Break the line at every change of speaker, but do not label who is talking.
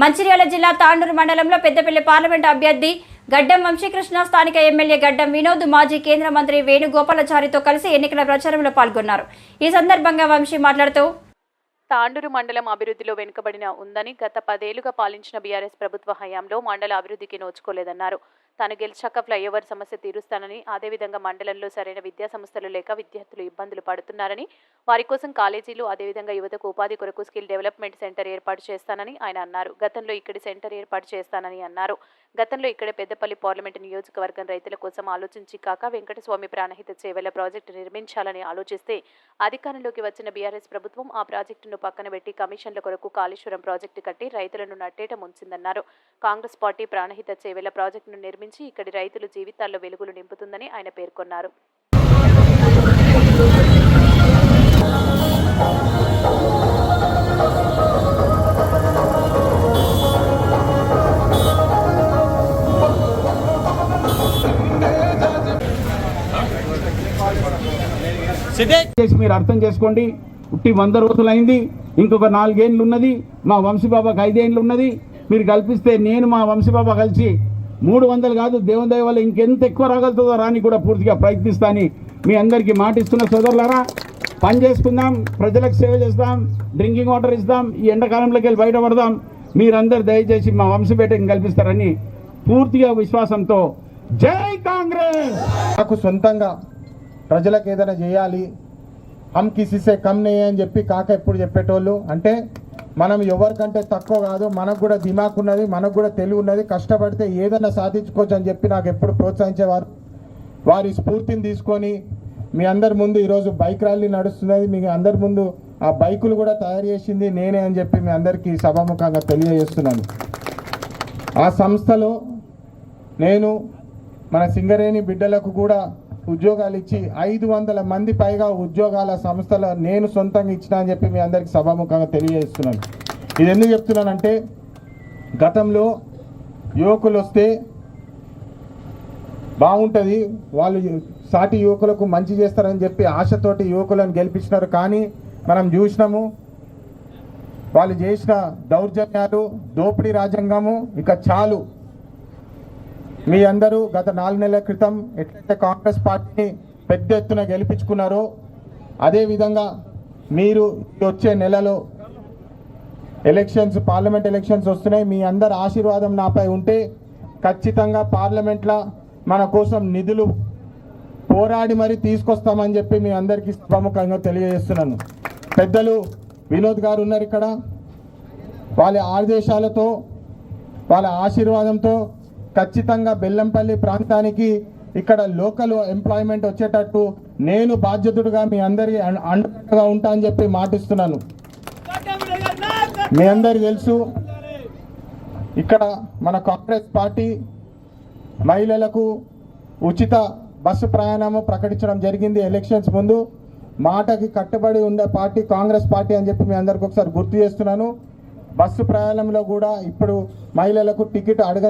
మంచిర్యాల జిల్లా తాండూరు మండలంలో పెద్దపల్లి పార్లమెంటు అభ్యర్థి గడ్డం వంశీకృష్ణ స్థానిక ఎమ్మెల్యే గడ్డం వినోద్ మాజీ కేంద్ర మంత్రి వేణుగోపాలచారితో కలిసి ఎన్నికల ప్రచారంలో పాల్గొన్నారు. ఈ సందర్భంగా వంశీ మాట్లాడుతూ
తాండూరు మండలం అభివృద్ధిలో వెనుకబడిన ఉందని గత పదేళ్ళుగా పాలించిన బీఆర్ఎస్ ప్రభుత్వ హయాంలో మండల అభివృద్ధికి నోచుకోలేదన్నారు. తాను గెలిచాక ఫ్లైఓవర్ సమస్య తీరుస్తానని అదేవిధంగా మండలంలో సరైన విద్యా సంస్థలు లేక విద్యార్థులు ఇబ్బందులు పడుతున్నారని వారి కోసం కాలేజీలు అదేవిధంగా యువతకు ఉపాధి కొరకు స్కిల్ డెవలప్మెంట్ సెంటర్ ఏర్పాటు చేస్తానని ఆయన అన్నారు. గతంలో ఇక్కడి సెంటర్ ఏర్పాటు చేస్తానని అన్నారు. గతంలో ఇక్కడ పెద్దపల్లి పార్లమెంటు నియోజకవర్గం రైతుల కోసం ఆలోచించి కాక వెంకటస్వామి ప్రాణహిత చేవల ప్రాజెక్టు నిర్మించాలని ఆలోచిస్తే అధికారంలోకి వచ్చిన బీఆర్ఎస్ ప్రభుత్వం ఆ ప్రాజెక్టును పక్కన పెట్టి కమిషన్ల కొరకు కాళేశ్వరం ప్రాజెక్టు కట్టి రైతులను నట్టేట ముంచిందన్నారు కాంగ్రెస్ పార్టీ ప్రాణహిత చేవెళ్ళ ప్రాజెక్టును నిర్మించి ఇక్కడి రైతుల జీవితాల్లో వెలుగులు నింపుతుందని ఆయన పేర్కొన్నారు.
చేసి మీరు అర్థం చేసుకోండి. ఉట్టి వంద రోజులైంది. ఇంకొక నాలుగేండ్లు ఉన్నది మా వంశీబాబాకి ఐదేండ్లు ఉన్నది మీరు కల్పిస్తే నేను మా వంశీబాబా కలిసి మూడు వందలు కాదు దేవుని దయ వల్ల ఇంకెంత ఎక్కువ రాగలుగుతుందో రాని కూడా పూర్తిగా ప్రయత్నిస్తాని మీ అందరికీ మాటిస్తున్న సోదరులారా పని చేసుకుందాం ప్రజలకు సేవ చేస్తాం డ్రింకింగ్ వాటర్ ఇస్తాం ఈ ఎండాకాలంలోకి వెళ్ళి బయటపడదాం. మీరందరూ దయచేసి మా వంశపేటకి కల్పిస్తారని పూర్తిగా విశ్వాసంతో జై కాంగ్రెస్!
నాకు సొంతంగా ప్రజలకు ఏదైనా చేయాలి హమ్ కిసిసే కమ్ నే అని చెప్పి కాక ఎప్పుడు చెప్పేటోళ్ళు. అంటే మనం ఎవరికంటే తక్కువ కాదు మనకు కూడా దిమాక్ ఉన్నది మనకు కూడా తెలివి ఉన్నది కష్టపడితే ఏదైనా సాధించుకోవచ్చు అని చెప్పి నాకు ఎప్పుడు ప్రోత్సహించేవారు. వారి స్ఫూర్తిని తీసుకొని మీ అందరి ముందు ఈరోజు బైక్ ర్యాలీ నడుస్తున్నది. మీ అందరి ముందు ఆ బైకులు కూడా తయారు చేసింది నేనే అని చెప్పి మీ అందరికీ సభాముఖంగా తెలియజేస్తున్నాను. ఆ సంస్థలో నేను మన సింగరేణి బిడ్డలకు కూడా ఉద్యోగాలు ఇచ్చి ఐదు వందల మంది పైగా ఉద్యోగాల సంస్థలు నేను సొంతంగా ఇచ్చిన అని చెప్పి మీ అందరికి సభాముఖంగా తెలియజేస్తున్నాను. ఇది ఎందుకు చెప్తున్నానంటే గతంలో యువకులు వస్తే బాగుంటుంది వాళ్ళు సాటి యువకులకు మంచి చేస్తారని చెప్పి ఆశతోటి యువకులను గెలిపించినారు. కానీ మనం చూసినాము వాళ్ళు చేసిన దౌర్జన్యాలు దోపిడీ రాజ్యాంగము ఇక చాలు. మీ అందరూ గత నాలుగు నెలల క్రితం ఎట్లయితే కాంగ్రెస్ పార్టీని పెద్ద ఎత్తున గెలిపించుకున్నారో అదేవిధంగా మీరు వచ్చే నెలలో ఎలక్షన్స్ పార్లమెంట్ ఎలక్షన్స్ వస్తున్నాయి. మీ అందరి ఆశీర్వాదం నాపై ఉంటే ఖచ్చితంగా పార్లమెంట్లో మన కోసం నిధులు పోరాడి మరి తీసుకొస్తామని చెప్పి మీ అందరికీ ప్రముఖంగా తెలియజేస్తున్నాను. పెద్దలు వినోద్ గారు ఉన్నారు ఇక్కడ. వాళ్ళ ఆదేశాలతో వాళ్ళ ఆశీర్వాదంతో ఖచ్చితంగా బెల్లంపల్లి ప్రాంతానికి ఇక్కడ లోకల్ ఎంప్లాయ్మెంట్ వచ్చేటట్టు నేను బాధ్యతుడుగా మీ అందరికీ అండగా ఉంటా అని చెప్పి మాటిస్తున్నాను. మీ అందరికి తెలుసు ఇక్కడ మన కాంగ్రెస్ పార్టీ మహిళలకు ఉచిత బస్సు ప్రయాణము ప్రకటించడం జరిగింది ఎలక్షన్స్ ముందు. మాటకి కట్టుబడి ఉండే పార్టీ కాంగ్రెస్ పార్టీ అని చెప్పి మీ అందరికి ఒకసారి గుర్తు చేస్తున్నాను. బస్సు ప్రయాణంలో కూడా ఇప్పుడు మహిళలకు టికెట్ అడగ